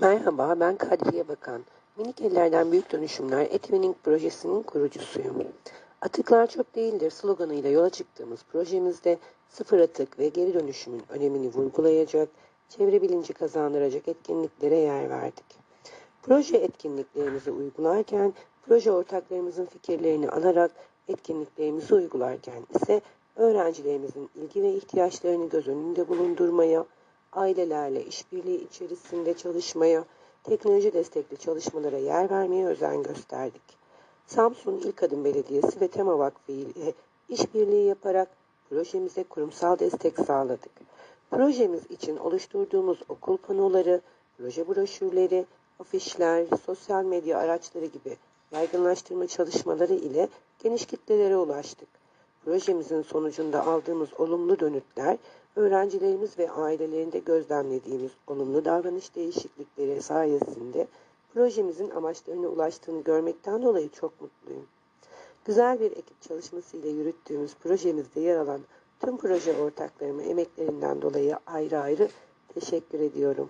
Merhaba, ben Kadriye Bakan. Minik Ellerden Büyük Dönüşümler Etwinning projesinin kurucusuyum. Atıklar çöp değildir sloganıyla yola çıktığımız projemizde sıfır atık ve geri dönüşümün önemini vurgulayacak, çevre bilinci kazandıracak etkinliklere yer verdik. Proje etkinliklerimizi uygularken, proje ortaklarımızın fikirlerini alarak etkinliklerimizi uygularken ise öğrencilerimizin ilgi ve ihtiyaçlarını göz önünde bulundurmaya, ailelerle işbirliği içerisinde çalışmaya, teknoloji destekli çalışmalara yer vermeye özen gösterdik. Samsun İlk Adım Belediyesi ve Tema Vakfı ile işbirliği yaparak projemize kurumsal destek sağladık. Projemiz için oluşturduğumuz okul panoları, proje broşürleri, afişler, sosyal medya araçları gibi yaygınlaştırma çalışmaları ile geniş kitlelere ulaştık. Projemizin sonucunda aldığımız olumlu dönütler, öğrencilerimiz ve ailelerinde gözlemlediğimiz olumlu davranış değişiklikleri sayesinde projemizin amaçlarına ulaştığını görmekten dolayı çok mutluyum. Güzel bir ekip çalışmasıyla yürüttüğümüz projemizde yer alan tüm proje ortaklarıma emeklerinden dolayı ayrı ayrı teşekkür ediyorum.